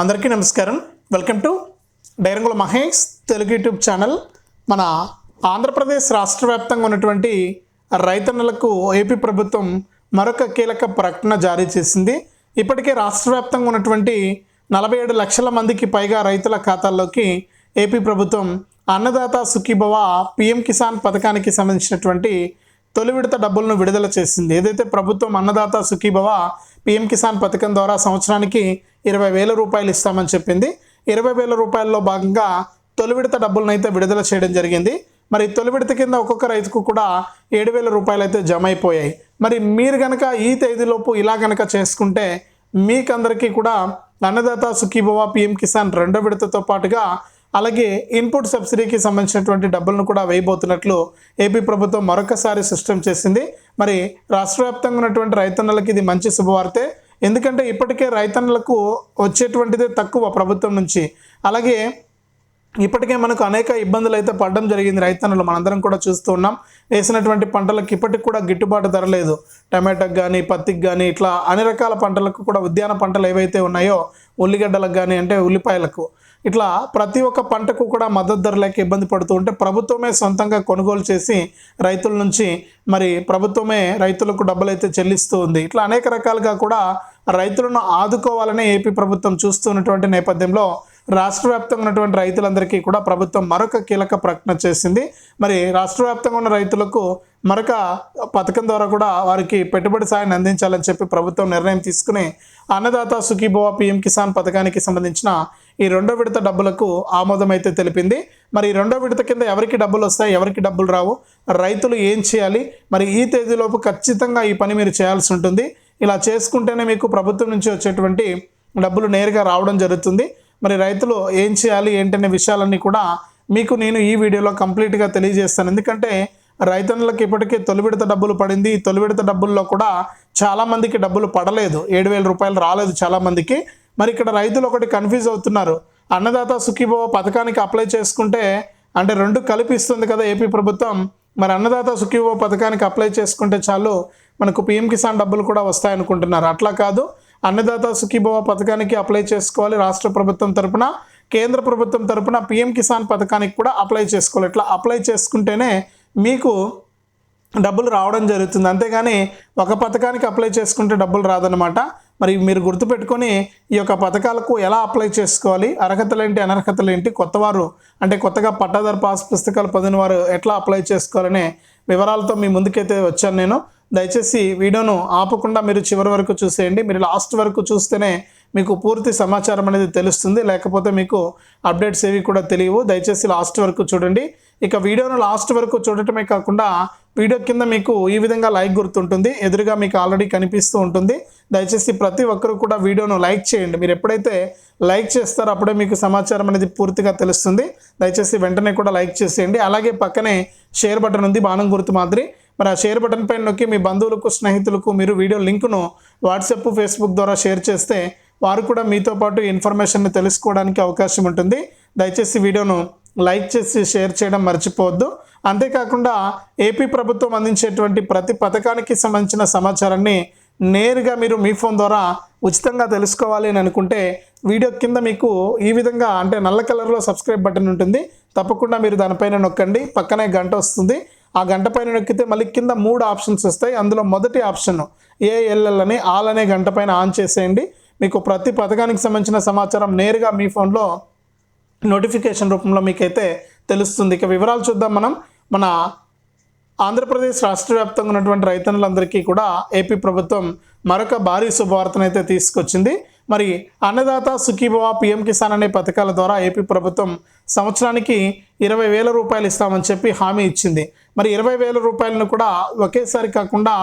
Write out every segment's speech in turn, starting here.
అందరికీ నమస్కారం. Welcome to Dairangula Mahesh Telugu YouTube channel. మన ఆంధ్రప్రదేశ్ రాష్ట్ర వ్యాప్తంగా ఉన్నటువంటి రైతన్నలకు ఏపీ ప్రభుత్వం మరొక కీలక ప్రకటన జారీ చేసింది. ఇప్పటికే రాష్ట్ర వ్యాప్తంగా ఉన్నటువంటి నలభై ఏడు లక్షల మందికి పైగా రైతుల ఖాతాల్లోకి ఏపీ ప్రభుత్వం అన్నదాత సుఖీభవ పిఎం కిసాన్ పథకానికి సంబంధించినటువంటి తొలి విడత డబ్బులను విడుదల చేసింది. ఏదైతే ప్రభుత్వం అన్నదాత సుఖీభవ పిఎం కిసాన్ పథకం ద్వారా సంవత్సరానికి ఇరవై వేల రూపాయలు ఇస్తామని చెప్పింది. ఇరవై వేల రూపాయల్లో భాగంగా తొలి విడత డబ్బులను అయితే విడుదల చేయడం జరిగింది. మరి తొలి విడత కింద ఒక్కొక్క రైతుకు కూడా ఏడు వేల రూపాయలు అయితే జమ అయిపోయాయి. మరి మీరు కనుక ఈ తేదీలోపు ఇలా కనుక చేసుకుంటే మీకందరికీ కూడా అన్నదాత సుఖీభవ పిఎం కిసాన్ రెండో విడతతో పాటుగా అలాగే ఇన్పుట్ సబ్సిడీకి సంబంధించినటువంటి డబ్బులను కూడా వేయబోతున్నట్లు ఏపీ ప్రభుత్వం మరొకసారి సిస్టమ్ చేసింది. మరి రాష్ట్ర వ్యాప్తంగా ఉన్నటువంటి రైతన్నలకి ఇది మంచి శుభవార్తే. ఎందుకంటే ఇప్పటికే రైతన్నలకు వచ్చేటువంటిదే తక్కువ ప్రభుత్వం నుంచి. అలాగే ఇప్పటికే మనకు అనేక ఇబ్బందులు అయితే పడడం జరిగింది. రైతన్నులు మనందరం కూడా చూస్తూ ఉన్నాం. వేసినటువంటి పంటలకు ఇప్పటికి కూడా గిట్టుబాటు ధర లేదు. టమాటాకి కానీ పత్తికి కానీ ఇట్లా అన్ని రకాల పంటలకు కూడా ఉద్యాన పంటలు ఏవైతే ఉన్నాయో ఉల్లిగడ్డలకు కానీ అంటే ఉల్లిపాయలకు ఇట్లా ప్రతి ఒక్క పంటకు కూడా మద్దతు ధర లేక ఇబ్బంది పడుతూ ఉంటే ప్రభుత్వమే సొంతంగా కొనుగోలు చేసి రైతుల నుంచి మరి ప్రభుత్వమే రైతులకు డబ్బులు అయితే చెల్లిస్తూ ఉంది. ఇట్లా అనేక రకాలుగా కూడా రైతులను ఆదుకోవాలని ఏపీ ప్రభుత్వం చూస్తున్నటువంటి నేపథ్యంలో రాష్ట్ర వ్యాప్తంగా ఉన్నటువంటి రైతులందరికీ కూడా ప్రభుత్వం మరొక కీలక ప్రకటన చేసింది. మరి రాష్ట్ర వ్యాప్తంగా ఉన్న రైతులకు మరొక పథకం ద్వారా కూడా వారికి పెట్టుబడి సాయాన్ని అందించాలని చెప్పి ప్రభుత్వం నిర్ణయం తీసుకుని అన్నదాత సుఖీభవ పిఎం కిసాన్ పథకానికి సంబంధించిన ఈ రెండో విడత డబ్బులకు ఆమోదం అయితే తెలిపింది. మరి ఈ రెండో విడత కింద ఎవరికి డబ్బులు వస్తాయి ఎవరికి డబ్బులు రావు రైతులు ఏం చేయాలి మరి ఈ తేదీలోపు ఖచ్చితంగా ఈ పని మీరు చేయాల్సి ఉంటుంది. ఇలా చేసుకుంటేనే మీకు ప్రభుత్వం నుంచి వచ్చేటువంటి డబ్బులు నేరుగా రావడం జరుగుతుంది. మరి రైతులు ఏం చేయాలి ఏంటనే విషయాలన్నీ కూడా మీకు నేను ఈ వీడియోలో కంప్లీట్గా తెలియజేస్తాను. ఎందుకంటే రైతన్నులకు ఇప్పటికే తొలి విడత డబ్బులు పడింది. తొలి విడత డబ్బుల్లో కూడా చాలామందికి డబ్బులు పడలేదు. ఏడు వేల రూపాయలు రాలేదు చాలామందికి మరి ఇక్కడ రైతులు ఒకటి కన్ఫ్యూజ్ అవుతున్నారు. అన్నదాత సుఖీభవ పథకానికి అప్లై చేసుకుంటే అంటే రెండు కల్పిస్తుంది కదా ఏపీ ప్రభుత్వం. మరి అన్నదాత సుఖీభవ పథకానికి అప్లై చేసుకుంటే చాలు మనకు పిఎం కిసాన్ డబ్బులు కూడా వస్తాయనుకుంటున్నారు. అట్లా కాదు. అన్నదాత సుఖీభవ పథకానికి అప్లై చేసుకోవాలి. రాష్ట్ర ప్రభుత్వం తరపున కేంద్ర ప్రభుత్వం తరపున పిఎం కిసాన్ పథకానికి కూడా అప్లై చేసుకోవాలి. ఇట్లా అప్లై చేసుకుంటేనే మీకు డబ్బులు రావడం జరుగుతుంది. అంతేగాని ఒక పథకానికి అప్లై చేసుకుంటే డబ్బులు రాదనమాట మరి మీరు గుర్తుపెట్టుకొని ఈ యొక్క పథకాలకు ఎలా అప్లై చేసుకోవాలి? అర్హతలు ఏంటి అనర్హతలు ఏంటి? కొత్తవారు అంటే కొత్తగా పట్టాదారు పాస్ పుస్తకాలు పొందిన వారు ఎట్లా అప్లై చేసుకోవాలనే వివరాలతో మీ ముందుకైతే వచ్చాను నేను. దయచేసి వీడియోను ఆపకుండా మీరు చివరి వరకు చూసేయండి. మీరు లాస్ట్ వరకు చూస్తేనే మీకు పూర్తి సమాచారం అనేది తెలుస్తుంది. లేకపోతే మీకు అప్డేట్స్ ఏవి కూడా తెలియవు. దయచేసి లాస్ట్ వరకు చూడండి. ఇక వీడియోను లాస్ట్ వరకు చూడటమే కాకుండా వీడియో కింద మీకు ఈ విధంగా లైక్ గుర్తుంటుంది. ఎదురుగా మీకు ఆల్రెడీ కనిపిస్తూ ఉంటుంది. దయచేసి ప్రతి ఒక్కరూ కూడా వీడియోను లైక్ చేయండి. మీరు ఎప్పుడైతే లైక్ చేస్తారో అప్పుడే మీకు సమాచారం అనేది పూర్తిగా తెలుస్తుంది. దయచేసి వెంటనే కూడా లైక్ చేసేయండి. అలాగే పక్కనే షేర్ బటన్ ఉంది. బాణం గుర్తు మాదిరి. మరి ఆ షేర్ బటన్ పైన నొక్కి మీ బంధువులకు స్నేహితులకు మీరు వీడియో లింకును వాట్సాప్ ఫేస్బుక్ ద్వారా షేర్ చేస్తే వారు కూడా మీతో పాటు ఇన్ఫర్మేషన్ని తెలుసుకోవడానికి అవకాశం ఉంటుంది. దయచేసి వీడియోను లైక్ చేసి షేర్ చేయడం మర్చిపోవద్దు. అంతేకాకుండా ఏపీ ప్రభుత్వం అందించేటువంటి ప్రతి పథకానికి సంబంధించిన సమాచారాన్ని నేరుగా మీరు మీ ఫోన్ ద్వారా ఉచితంగా తెలుసుకోవాలి అని అనుకుంటే వీడియో కింద మీకు ఈ విధంగా అంటే నల్ల కలర్లో సబ్స్క్రైబ్ బటన్ ఉంటుంది. తప్పకుండా మీరు దానిపైన నొక్కండి. పక్కనే గంట వస్తుంది. ఆ గంట పైన నొక్కితే మళ్ళీ కింద మూడు ఆప్షన్స్ వస్తాయి. అందులో మొదటి ఆప్షన్ ఏఎల్ఎల్ అని ఆల్ అనే గంట పైన ఆన్ చేసేయండి. మీకు ప్రతి పథకానికి సంబంధించిన సమాచారం నేరుగా మీ ఫోన్లో నోటిఫికేషన్ రూపంలో మీకైతే తెలుస్తుంది. ఇక వివరాలు చూద్దాం మనం. మన ఆంధ్రప్రదేశ్ రాష్ట్ర వ్యాప్తంగా ఉన్నటువంటి రైతన్నులందరికీ కూడా ఏపీ ప్రభుత్వం మరొక భారీ శుభవార్తనైతే తీసుకొచ్చింది. మరి అన్నదాత సుఖీభవ పిఎం కిసాన్ అనే పథకాల ద్వారా ఏపీ ప్రభుత్వం సంవత్సరానికి ఇరవై వేల రూపాయలు ఇస్తామని చెప్పి హామీ ఇచ్చింది. మరి ఇరవై వేల రూపాయలను కూడా ఒకేసారి కాకుండా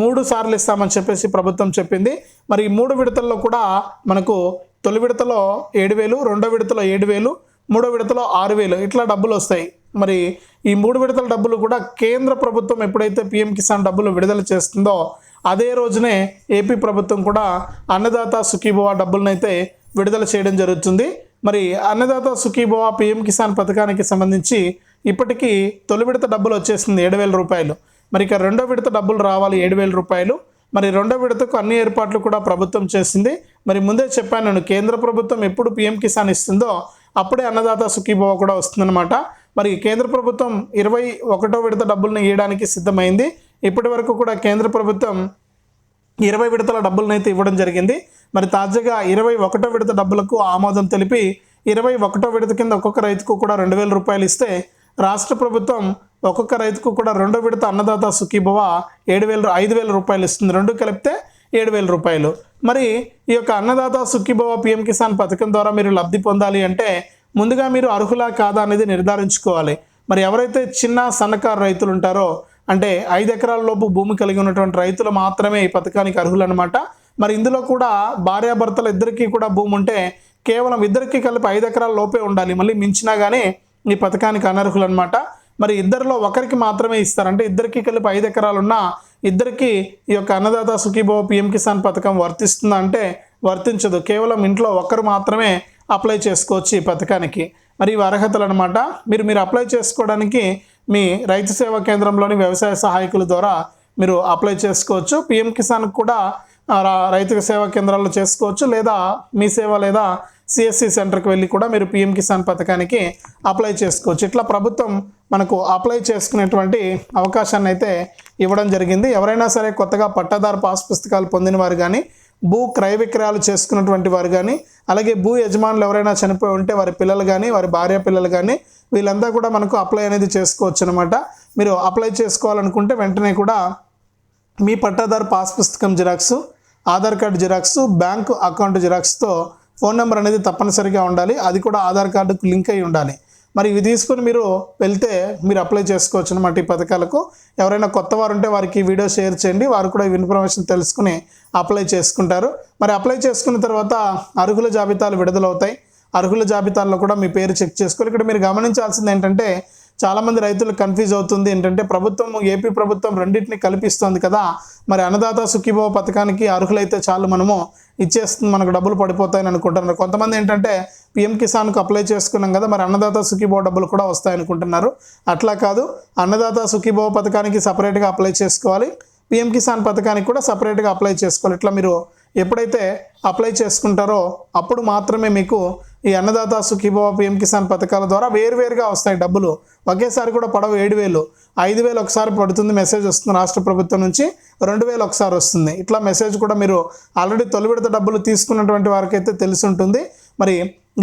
మూడు సార్లు ఇస్తామని చెప్పేసి ప్రభుత్వం చెప్పింది. మరి ఈ మూడు విడతల్లో కూడా మనకు తొలి విడతలో ఏడు వేలు రెండో విడతలో ఏడు వేలు మూడో విడతలో ఆరు వేలు ఇట్లా డబ్బులు వస్తాయి. మరి ఈ మూడు విడతల డబ్బులు కూడా కేంద్ర ప్రభుత్వం ఎప్పుడైతే పిఎం కిసాన్ డబ్బులు విడుదల చేస్తుందో అదే రోజునే ఏపీ ప్రభుత్వం కూడా అన్నదాత సుఖీభవ డబ్బులనైతే విడుదల చేయడం జరుగుతుంది. మరి అన్నదాత సుఖీభవ పిఎం కిసాన్ పథకానికి సంబంధించి ఇప్పటికీ తొలి విడత డబ్బులు వచ్చేసింది ఏడు వేల రూపాయలు. మరి ఇక రెండో విడత డబ్బులు రావాలి ఏడు వేల రూపాయలు. మరి రెండో విడతకు అన్ని ఏర్పాట్లు కూడా ప్రభుత్వం చేసింది. మరి ముందే చెప్పాను నేను కేంద్ర ప్రభుత్వం ఎప్పుడు పిఎం కిసాన్ ఇస్తుందో అప్పుడే అన్నదాత సుఖీభవ కూడా వస్తుందన్నమాట. మరి కేంద్ర ప్రభుత్వం ఇరవై ఒకటో విడత డబ్బులను ఇవ్వడానికి సిద్ధమైంది. ఇప్పటి వరకు కూడా కేంద్ర ప్రభుత్వం ఇరవై విడతల డబ్బులను అయితే ఇవ్వడం జరిగింది. మరి తాజాగా ఇరవై ఒకటో విడత డబ్బులకు ఆమోదం తెలిపి ఇరవై ఒకటో విడత కింద ఒక్కొక్క రైతుకు కూడా రెండు వేల రూపాయలు ఇస్తే రాష్ట్ర ప్రభుత్వం ఒక్కొక్క రైతుకు కూడా రెండో విడత అన్నదాత సుఖీభవ ఏడు వేల ఐదు వేల రూపాయలు ఇస్తుంది. రెండు కలిపితే ఏడు వేల రూపాయలు. మరి ఈ యొక్క అన్నదాత సుఖీభవ పిఎం కిసాన్ పథకం ద్వారా మీరు లబ్ధి పొందాలి అంటే ముందుగా మీరు అర్హులా కాదా అనేది నిర్ధారించుకోవాలి. మరి ఎవరైతే చిన్న సన్నకారు రైతులు ఉంటారో అంటే ఐదు ఎకరాల లోపు భూమి కలిగి ఉన్నటువంటి రైతులు మాత్రమే ఈ పథకానికి అర్హులు అనమాట మరి ఇందులో కూడా భార్యాభర్తలు ఇద్దరికీ కూడా భూమి ఉంటే కేవలం ఇద్దరికీ కలిపి ఐదు ఎకరాల లోపే ఉండాలి. మళ్ళీ మించినా కానీ ఈ పథకానికి అనర్హులు అనమాట మరి ఇద్దరిలో ఒకరికి మాత్రమే ఇస్తారంటే ఇద్దరికి కలిపి ఐదు ఎకరాలున్న ఇద్దరికి ఈ యొక్క అన్నదాత సుఖీభవ పిఎం కిసాన్ పథకం వర్తిస్తుందా అంటే వర్తించదు. కేవలం ఇంట్లో ఒక్కరు మాత్రమే అప్లై చేసుకోవచ్చు ఈ పథకానికి. మరి ఇవి అర్హతలు అనమాట మీరు మీరు అప్లై చేసుకోవడానికి మీ రైతు సేవా కేంద్రంలోని వ్యవసాయ సహాయకుల ద్వారా మీరు అప్లై చేసుకోవచ్చు. పిఎం కిసాన్ కూడా రా- రైతు సేవా కేంద్రాల్లో చేసుకోవచ్చు. లేదా మీ సేవ లేదా సిఎస్సి సెంటర్కి వెళ్ళి కూడా మీరు పిఎం కిసాన్ పథకానికి అప్లై చేసుకోవచ్చు. ఇట్లా ప్రభుత్వం మనకు అప్లై చేసుకునేటువంటి అవకాశాన్ని అయితే ఇవ్వడం జరిగింది. ఎవరైనా సరే కొత్తగా పట్టాదారు పాస్ పుస్తకాలు పొందిన వారు కానీ భూ క్రయ విక్రయాలు చేసుకున్నటువంటి వారు కానీ అలాగే భూ యజమానులు ఎవరైనా చనిపోయి ఉంటే వారి పిల్లలు కానీ వారి భార్య పిల్లలు కానీ వీళ్ళంతా కూడా మనకు అప్లై అనేది చేసుకోవచ్చు అనమాట మీరు అప్లై చేసుకోవాలనుకుంటే వెంటనే కూడా మీ పట్టాదారు పాస్ పుస్తకం xerox Aadhaar card xerox bank account జిరాక్స్తో phone number అనేది తప్పనిసరిగా ఉండాలి. అది కూడా ఆధార్ కార్డుకు లింక్ అయి ఉండాలి. మరి ఇవి తీసుకొని మీరు వెళ్తే మీరు అప్లై చేసుకోవచ్చు అనమాట ఈ పథకాలకు. ఎవరైనా కొత్త వారు ఉంటే వారికి వీడియో షేర్ చేయండి. వారు కూడా ఇన్ఫర్మేషన్ తెలుసుకుని అప్లై చేసుకుంటారు. మరి అప్లై చేసుకున్న తర్వాత అర్హుల జాబితాలు విడుదలవుతాయి. అర్హుల జాబితాల్లో కూడా మీ పేరు చెక్ చేసుకోవాలి. ఇక్కడ మీరు గమనించాల్సింది ఏంటంటే చాలామంది రైతులు కన్ఫ్యూజ్ అవుతుంది. ఏంటంటే ప్రభుత్వం ఏపీ ప్రభుత్వం రెండింటిని కల్పిస్తుంది కదా. మరి అన్నదాత సుఖీభవ పథకానికి అర్హులైతే చాలు మనము. ఇచ్చేస్తుంది మనకు డబ్బులు పడిపోతాయని అనుకుంటున్నారు. కొంతమంది ఏంటంటే పిఎం కిసాన్కు అప్లై చేసుకున్నాం కదా మరి అన్నదాత సుఖీభవ డబ్బులు కూడా వస్తాయనుకుంటున్నారు అట్లా కాదు. అన్నదాత సుఖీభవ పథకానికి సపరేట్గా అప్లై చేసుకోవాలి. పిఎం కిసాన్ పథకానికి కూడా సపరేట్గా అప్లై చేసుకోవాలి. ఇట్లా మీరు ఎప్పుడైతే అప్లై చేసుకుంటారో అప్పుడు మాత్రమే మీకు ఈ అన్నదాత సుఖీభవ పిఎం కిసాన్ పథకాల ద్వారా వేరువేరుగా వస్తాయి డబ్బులు. ఒకేసారి కూడా పడవ ఏడు వేలు. ఐదు వేలు ఒకసారి పడుతుంది మెసేజ్ వస్తుంది రాష్ట్ర ప్రభుత్వం నుంచి. రెండు వేలు ఒకసారి వస్తుంది. ఇట్లా మెసేజ్ కూడా మీరు ఆల్రెడీ తొలి విడత డబ్బులు తీసుకున్నటువంటి వారికైతే తెలిసి ఉంటుంది. మరి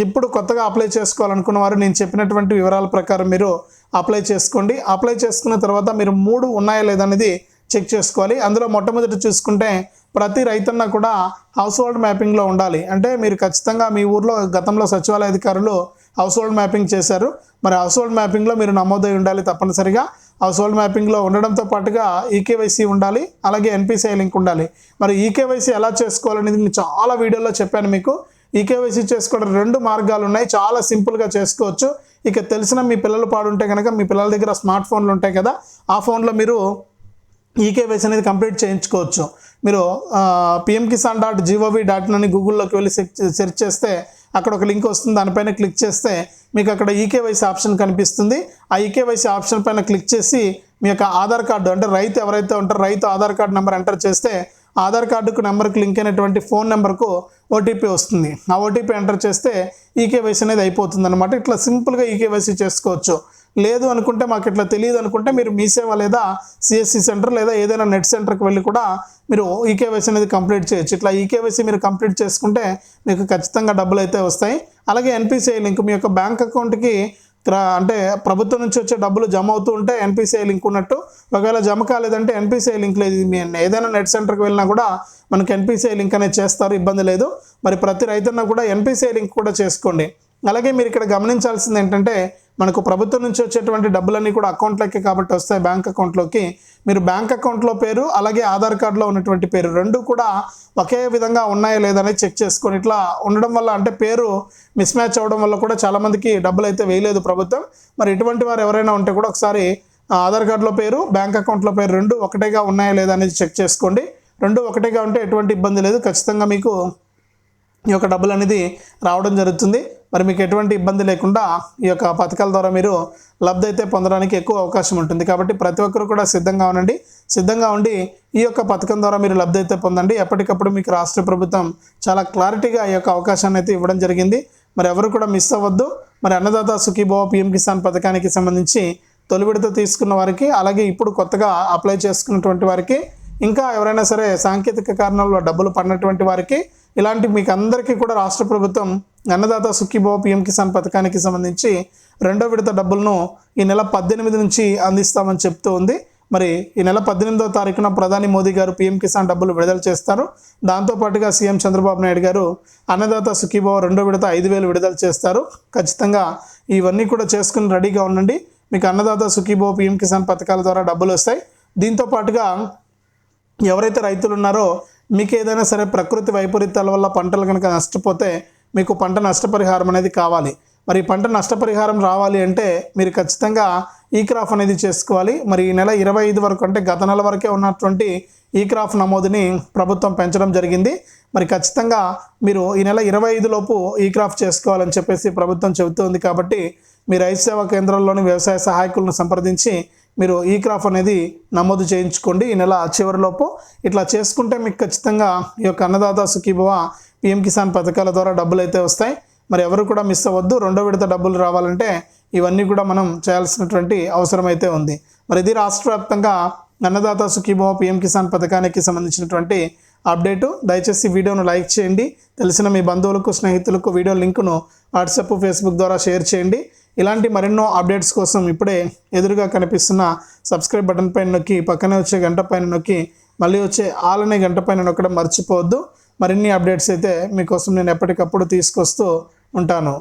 ఇప్పుడు కొత్తగా అప్లై చేసుకోవాలనుకున్న వారు నేను చెప్పినటువంటి వివరాల ప్రకారం మీరు అప్లై చేసుకోండి. అప్లై చేసుకున్న తర్వాత మీరు మూడు ఉన్నాయా లేదనేది చెక్ చేసుకోవాలి. అందులో మొట్టమొదటి చూసుకుంటే ప్రతి రైతన్న కూడా హౌస్ హోల్డ్ మ్యాపింగ్లో ఉండాలి. అంటే మీరు ఖచ్చితంగా మీ ఊర్లో గతంలో సచివాలయ అధికారులు హౌస్ హోల్డ్ మ్యాపింగ్ చేశారు. మరి హౌస్ హోల్డ్ మ్యాపింగ్లో మీరు నమోదై ఉండాలి తప్పనిసరిగా. హౌస్ హోల్డ్ మ్యాపింగ్లో ఉండడంతో పాటుగా ఈకేవైసీ ఉండాలి. అలాగే ఎన్పిసిఐ లింక్ ఉండాలి. మరి ఈకేవైసీ ఎలా చేసుకోవాలనేది నేను చాలా వీడియోలో చెప్పాను మీకు. ఈకేవైసీ చేసుకోవడం రెండు మార్గాలు ఉన్నాయి. చాలా సింపుల్గా చేసుకోవచ్చు. ఇక తెలిసిన మీ పిల్లలు పాడుంటే కనుక మీ పిల్లల దగ్గర స్మార్ట్ ఫోన్లు ఉంటాయి కదా ఆ ఫోన్లో మీరు ఈకేవైసీ అనేది కంప్లీట్ చేయించుకోవచ్చు. మీరు PM Kisan dot G O V dot అని గూగుల్లోకి వెళ్ళి సెర్చ్ చేస్తే అక్కడ ఒక లింక్ వస్తుంది. దానిపైన క్లిక్ చేస్తే మీకు అక్కడ ఈకేవైసీ ఆప్షన్ కనిపిస్తుంది. ఆ ఈకేవైసీ ఆప్షన్ పైన క్లిక్ చేసి మీ యొక్క ఆధార్ కార్డు అంటే రైతు ఎవరైతే ఉంటారో రైతు ఆధార్ కార్డు నెంబర్ ఎంటర్ చేస్తే ఆధార్ కార్డుకు నెంబర్కి లింక్ అయినటువంటి ఫోన్ నెంబర్కు ఓటీపీ వస్తుంది. ఆ ఓటీపీ ఎంటర్ చేస్తే ఈకేవైసీ అనేది అయిపోతుంది అనమాట ఇట్లా సింపుల్గా ఈకేవైసీ చేసుకోవచ్చు. లేదు అనుకుంటే మాకు ఇట్లా తెలియదు అనుకుంటే మీరు మీ సేవ లేదా సిఎస్సి సెంటర్ లేదా ఏదైనా నెట్ సెంటర్కి వెళ్ళి కూడా మీరు ఈకేవైసీ అనేది కంప్లీట్ చేయొచ్చు. ఇట్లా ఈకేవైసీ మీరు కంప్లీట్ చేసుకుంటే మీకు ఖచ్చితంగా డబ్బులు అయితే వస్తాయి. అలాగే ఎన్పిసిఐ లింక్ మీ యొక్క బ్యాంక్ అకౌంట్కి అంటే ప్రభుత్వం నుంచి వచ్చే డబ్బులు జమ అవుతూ ఉంటే ఎన్పిసిఐ లింక్ ఉన్నట్టు. ఒకవేళ జమ కాలేదంటే ఎన్పిసిఐ లింక్ లేదు. మీ ఏదైనా నెట్ సెంటర్కి వెళ్ళినా కూడా మనకు ఎన్పిసిఐ లింక్ అనేది చేస్తారు ఇబ్బంది లేదు. మరి ప్రతి రైతున్న కూడా ఎన్పిసిఐ లింక్ కూడా చేసుకోండి. అలాగే మీరు ఇక్కడ గమనించాల్సింది ఏంటంటే మనకు ప్రభుత్వం నుంచి వచ్చేటువంటి డబ్బులన్నీ కూడా అకౌంట్లోకి కాబట్టి వస్తాయి బ్యాంక్ అకౌంట్లోకి. మీరు బ్యాంక్ అకౌంట్లో పేరు అలాగే ఆధార్ కార్డులో ఉన్నటువంటి పేరు రెండు కూడా ఒకే విధంగా ఉన్నాయా లేదనేది చెక్ చేసుకొని ఇట్లా ఉండడం వల్ల అంటే పేరు మిస్ మ్యాచ్ అవ్వడం వల్ల కూడా చాలామందికి డబ్బులు అయితే వేయలేదు ప్రభుత్వం. మరి ఇటువంటి వారు ఎవరైనా ఉంటే కూడా ఒకసారి ఆధార్ కార్డులో పేరు బ్యాంక్ అకౌంట్లో పేరు రెండు ఒకటేగా ఉన్నాయా లేదా అనేది చెక్ చేసుకోండి. రెండు ఒకటేగా ఉంటే ఎటువంటి ఇబ్బంది లేదు. ఖచ్చితంగా మీకు ఈ యొక్క డబ్బులు అనేది రావడం జరుగుతుంది. మరి మీకు ఎటువంటి ఇబ్బంది లేకుండా ఈ యొక్క పథకాల ద్వారా మీరు లబ్ధి అయితే పొందడానికి ఎక్కువ అవకాశం ఉంటుంది. కాబట్టి ప్రతి ఒక్కరు కూడా సిద్ధంగా ఉండండి. సిద్ధంగా ఉండి ఈ యొక్క పథకం ద్వారా మీరు లబ్ధి అయితే పొందండి. ఎప్పటికప్పుడు మీకు రాష్ట్ర ప్రభుత్వం చాలా క్లారిటీగా ఈ యొక్క అవకాశాన్ని అయితే ఇవ్వడం జరిగింది. మరి ఎవరు కూడా మిస్ అవ్వద్దు. మరి అన్నదాత సుఖీభవ పిఎం కిసాన్ పథకానికి సంబంధించి తొలి విడత తీసుకున్న వారికి అలాగే ఇప్పుడు కొత్తగా అప్లై చేసుకున్నటువంటి వారికి ఇంకా ఎవరైనా సరే సాంకేతిక కారణంలో డబ్బులు పడినటువంటి వారికి ఇలాంటి మీకు అందరికీ కూడా రాష్ట్ర ప్రభుత్వం అన్నదాత సుఖీభవ పిఎం కిసాన్ పథకానికి సంబంధించి రెండో విడత డబ్బులను ఈ నెల పద్దెనిమిది నుంచి అందిస్తామని చెప్తూ ఉంది. మరి ఈ నెల పద్దెనిమిదో తారీఖున ప్రధాని మోదీ గారు పీఎం కిసాన్ డబ్బులు విడుదల చేస్తారు. దాంతోపాటుగా సీఎం చంద్రబాబు నాయుడు గారు అన్నదాత సుఖీభవ రెండో విడత ఐదు వేలు విడుదల చేస్తారు. ఖచ్చితంగా ఇవన్నీ కూడా చేసుకుని రెడీగా ఉండండి. మీకు అన్నదాత సుఖీభవ పీఎం కిసాన్ పథకాల ద్వారా డబ్బులు వస్తాయి. దీంతో పాటుగా ఎవరైతే రైతులు ఉన్నారో మీకు ఏదైనా సరే ప్రకృతి వైపరీత్యాల వల్ల పంటలు కనుక నష్టపోతే మీకు పంట నష్టపరిహారం అనేది కావాలి. మరి పంట నష్టపరిహారం రావాలి అంటే మీరు ఖచ్చితంగా ఈ క్రాఫ్ అనేది చేసుకోవాలి. మరి ఈ నెల ఇరవై ఐదు వరకు అంటే గత నెల వరకే ఉన్నటువంటి ఈ క్రాఫ్ నమోదుని ప్రభుత్వం పెంచడం జరిగింది. మరి ఖచ్చితంగా మీరు ఈ నెల ఇరవై ఐదు లోపు ఈ క్రాఫ్ చేసుకోవాలని చెప్పేసి ప్రభుత్వం చెబుతోంది కాబట్టి మీ రైతు సేవా కేంద్రాల్లోని వ్యవసాయ సహాయకులను సంప్రదించి మీరు ఈ క్రాఫ్ అనేది నమోదు చేయించుకోండి. ఈ నెల చివరిలోపు ఇట్లా చేసుకుంటే మీకు ఖచ్చితంగా ఈ యొక్క అన్నదాత సుఖీభవ పిఎం కిసాన్ పథకాల ద్వారా డబ్బులు అయితే వస్తాయి. మరి ఎవరు కూడా మిస్ అవ్వద్దు. రెండో విడత డబ్బులు రావాలంటే ఇవన్నీ కూడా మనం చేయాల్సినటువంటి అవసరం అయితే ఉంది. మరి ఇది రాష్ట్ర వ్యాప్తంగా అన్నదాత సుఖీభవ పిఎం కిసాన్ పథకానికి సంబంధించినటువంటి అప్డేటు. దయచేసి వీడియోను లైక్ చేయండి. తెలిసిన మీ బంధువులకు స్నేహితులకు వీడియో లింకును వాట్సాప్ ఫేస్బుక్ ద్వారా షేర్ చేయండి. ఇలాంటి మరెన్నో అప్డేట్స్ కోసం ఇప్పుడే ఎదురుగా కనిపిస్తున్న సబ్స్క్రైబ్ బటన్ పైన నొక్కి పక్కనే వచ్చే గంట పైన నొక్కి మళ్ళీ వచ్చే ఆల్ అనే గంట పైన నొక్కడం మర్చిపోవద్దు. మరిన్ని అప్డేట్స్ అయితే మీకోసం నేను ఎప్పటికప్పుడు తీసుకొస్తూ ఉంటాను.